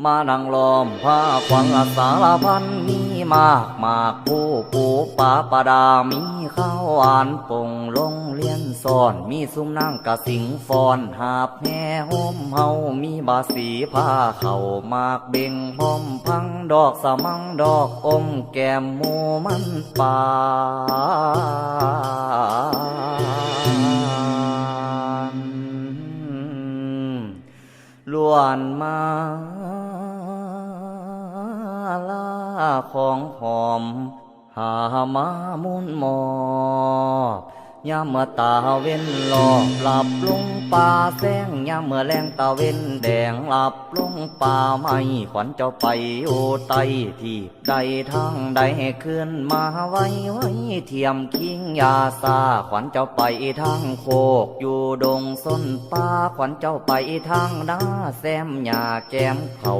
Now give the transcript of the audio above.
มานั่งล้อมผ้าขวังสารพันมีมากมากผู้ปูปาปดามีข้าวหวานปงลงเลียนซ่อน มีซุ้มนั่งกะสิงฟอนหาบแห่โฮมเฮามีบาสีผ้าเข่ามากเบ่งพร้อมพังดอกสะมังดอกอมแก้มหมูมันปา ล้วนมาลาของหอม หามามุนหมอบ ยามเมื่อตาเว้นหลอบหลับลงป่าแสงยามเมื่อแรงตาเว้นแดงหลับลงป่าไม่ขวัญเจ้าไปโอไตที่ใดทางใดขึ้นมาไว้ไว้เทียมคิงยาซาขวัญเจ้าไปทางโคกอยู่ดงส้นป่าขวัญเจ้าไปทางนาแซมหญ้าแก้มเขา